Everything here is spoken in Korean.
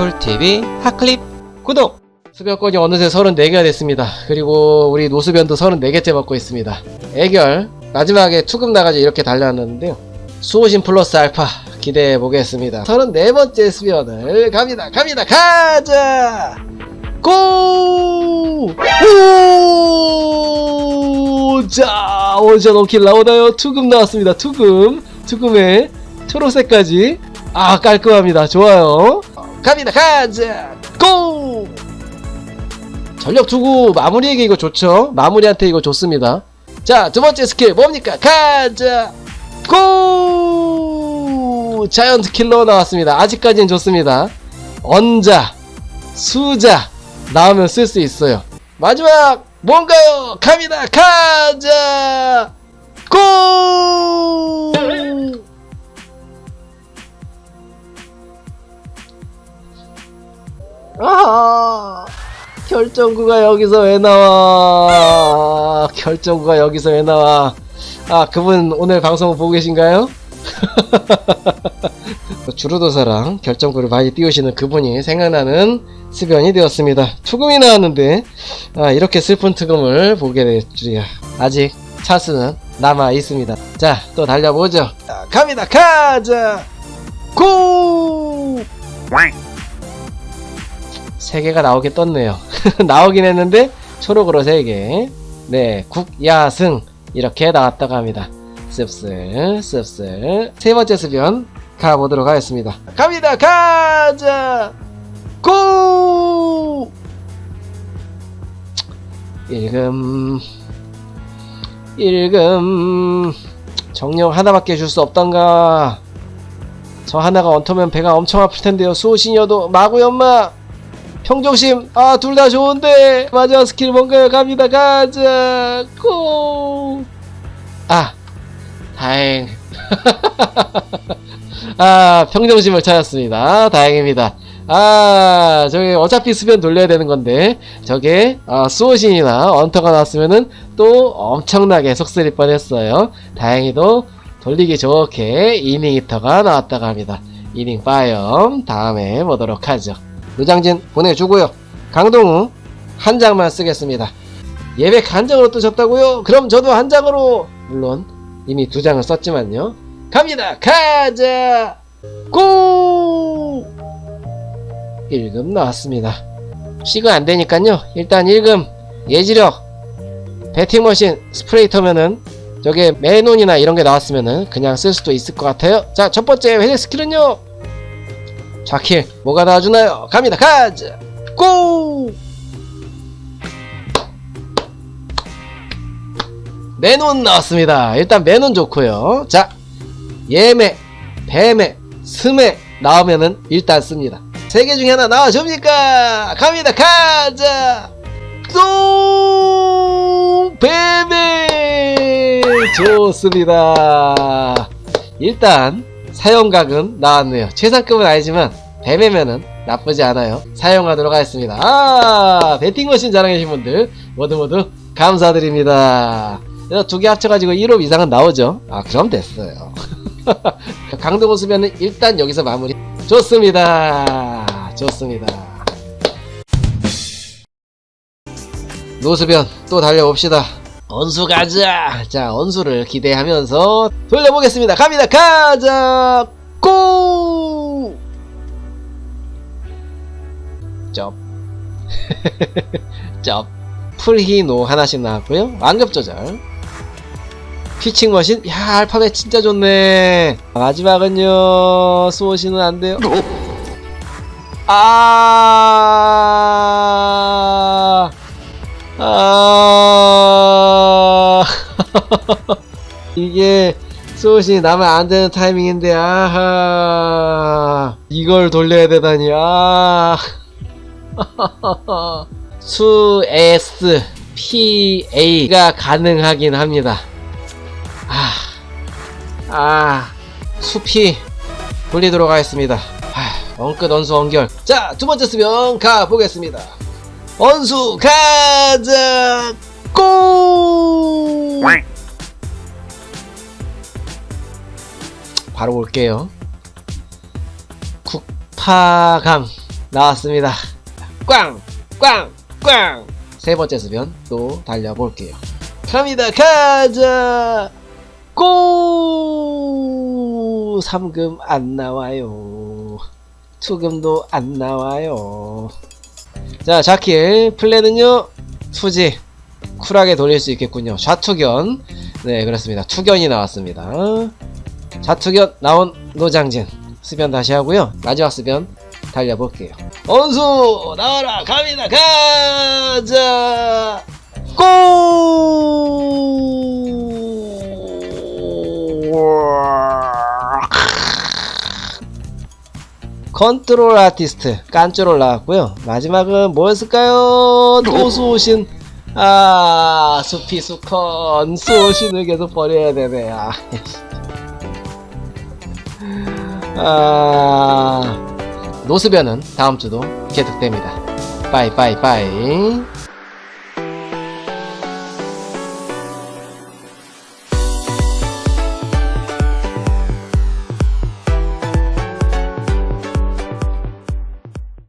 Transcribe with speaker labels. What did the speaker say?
Speaker 1: 쿨TV 핫클립 구독! 수변권이 어느새 34개가 됐습니다. 그리고 우리 노수변도 34개째 먹고 있습니다. 애결 마지막에 투금 나가지 이렇게 달려왔는데요. 수호신 플러스 알파 기대해 보겠습니다. 34번째 수변을 갑니다. 갑니다. 가자! 고! 오! 자, 원샷 원킬 나오나요? 투금 나왔습니다. 투금. 투금에 초록색까지. 아, 깔끔합니다. 좋아요. 갑니다. 가자! 고! 전력 투구 마무리에게 이거 좋죠? 마무리한테 이거 좋습니다. 자, 두 번째 스킬 뭡니까? 가자! 고! 자이언트 킬러 나왔습니다. 아직까지는 좋습니다. 언자, 수자 나오면 쓸 수 있어요. 마지막 뭔가요? 갑니다. 가자! 고! 아 결정구가 여기서 왜 나와? 결정구가 여기서 왜 나와? 아 그분 오늘 방송 보고 계신가요? 주루도사랑 결정구를 많이 띄우시는 그분이 생각나는 수변이 되었습니다. 투금이 나왔는데 아, 이렇게 슬픈 투금을 보게 될 줄이야. 아직 찬스는 남아 있습니다. 자, 또 달려보죠. 자, 갑니다. 가자. 고! 세 개가 나오게 떴네요. 나오긴 했는데 초록으로 세 개. 네, 국야승 이렇게 나왔다고 합니다. 씁쓸 씁쓸 세 번째 수변 가보도록 하겠습니다. 갑니다. 가자. 고! 일금 일금 정령 하나밖에 줄 수 없던가 저 하나가 얹으면 배가 엄청 아플 텐데요 수호신여도 마구 연마 평정심 아 둘 다 좋은데. 마지막 스킬 뭔가요? 갑니다. 가자. 고아 다행. 아 평정심을 찾았습니다. 다행입니다. 아 저기 어차피 수변 돌려야 되는 건데. 저게 아, 수호신이나 언터가 나왔으면은 또 엄청나게 속쓰릴 뻔했어요. 다행히도 돌리기 좋게 이닝 히터가 나왔다고 합니다. 이닝 파이엄 다음에 보도록 하죠 노장진 보내주고요. 강동우 한 장만 쓰겠습니다. 예백 한 장으로 뜨셨다고요? 그럼 저도 한 장으로. 물론 이미 두 장을 썼지만요. 갑니다. 가자! 고! 1금 나왔습니다. C가 안 되니깐요. 일단 1금 예지력 배팅머신 스프레이터면은 저게 매논이나 이런 게 나왔으면은 그냥 쓸 수도 있을 것 같아요. 자 첫 번째 회색 스킬은요 좌킬. 뭐가 나와주나요? 갑니다. 가자 고! 매논 나왔습니다. 일단 매논 좋고요. 자 예매 배매 스매 나오면은 일단 씁니다. 세 개 중에 하나 나와줍니까? 갑니다. 가자 또 배매! 좋습니다. 일단 사용각은 나왔네요. 최상급은 아니지만 배매면은 나쁘지 않아요. 사용하도록 하겠습니다. 아 배팅머신 자랑하신 분들 모두 모두 감사드립니다. 두개 합쳐가지고 1호 이상은 나오죠. 아 그럼 됐어요. 강동호 수변은 일단 여기서 마무리. 좋습니다. 좋습니다. 노수변 또 달려봅시다. 언수 가자! 자 언수를 기대하면서 돌려보겠습니다. 갑니다. 가자! 고 쩝. 쩝. 풀히노 하나씩 나왔고요. 완급 조절. 피칭 머신. 야 알파벳 진짜 좋네. 마지막은요 수호신은 안 돼요. 아! 아... 이게 수호신이 나면 안 되는 타이밍인데 아하. 이걸 돌려야 되다니 아 수 S P A가 가능하긴 합니다. 아, 아, 수피 돌리도록 하겠습니다. 아, 엉끝 언수 언결. 자, 두 번째 수명 가 보겠습니다. 언수 가자 고! 바로 올게요. 국파강 나왔습니다. 꽝! 꽝! 꽝! 세 번째 수변 또 달려볼게요. 갑니다. 가자! 고! 3금 안 나와요. 투금도 안 나와요. 자, 자킬. 플랜은요, 투지. 쿨하게 돌릴 수 있겠군요. 좌투견. 네, 그렇습니다. 투견이 나왔습니다. 좌투견 나온 노장진. 수변 다시 하고요. 마지막 수변 달려볼게요. 원수 나와라 갑니다. 가자! 고! 컨트롤 아티스트 깐쪼롤 나왔고요. 마지막은 뭐였을까요? 도수오신 아 수피 수컨 수오신을 계속 버려야 되네. 아, 아 노스변은 다음 주도 계속됩니다. 빠이 빠이 빠이.